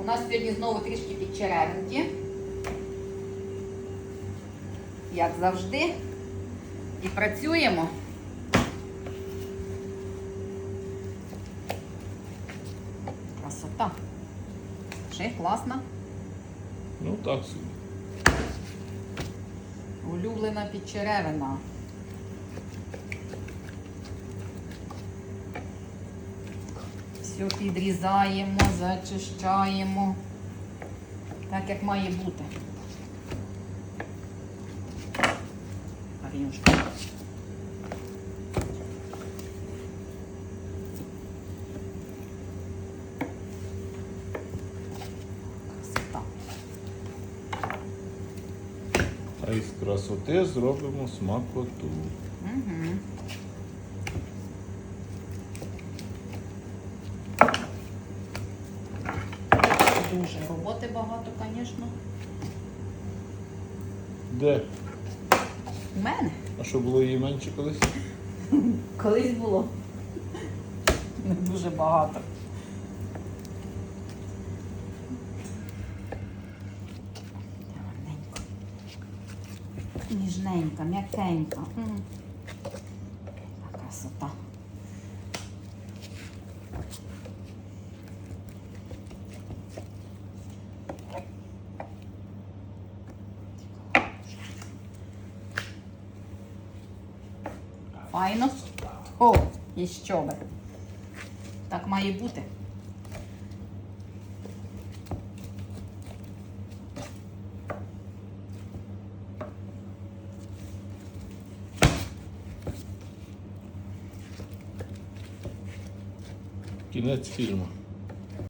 У нас сьогодні знову трішки підчеревинки. Як завжди. І працюємо. Красота. Ще класна. Ну так собі. Улюблена підчеревина. Все підрізаємо, зачищаємо. Так, як має бути. Арюшка. А із красоти зробимо смакоту. Угу. Дуже роботи багато, звісно. Де? У мене А що було її менше колись? колись було. Не дуже багато. Ніжненька, м'якенька. Красота. Файно. О, і що би. Так має бути. Кінець фільму.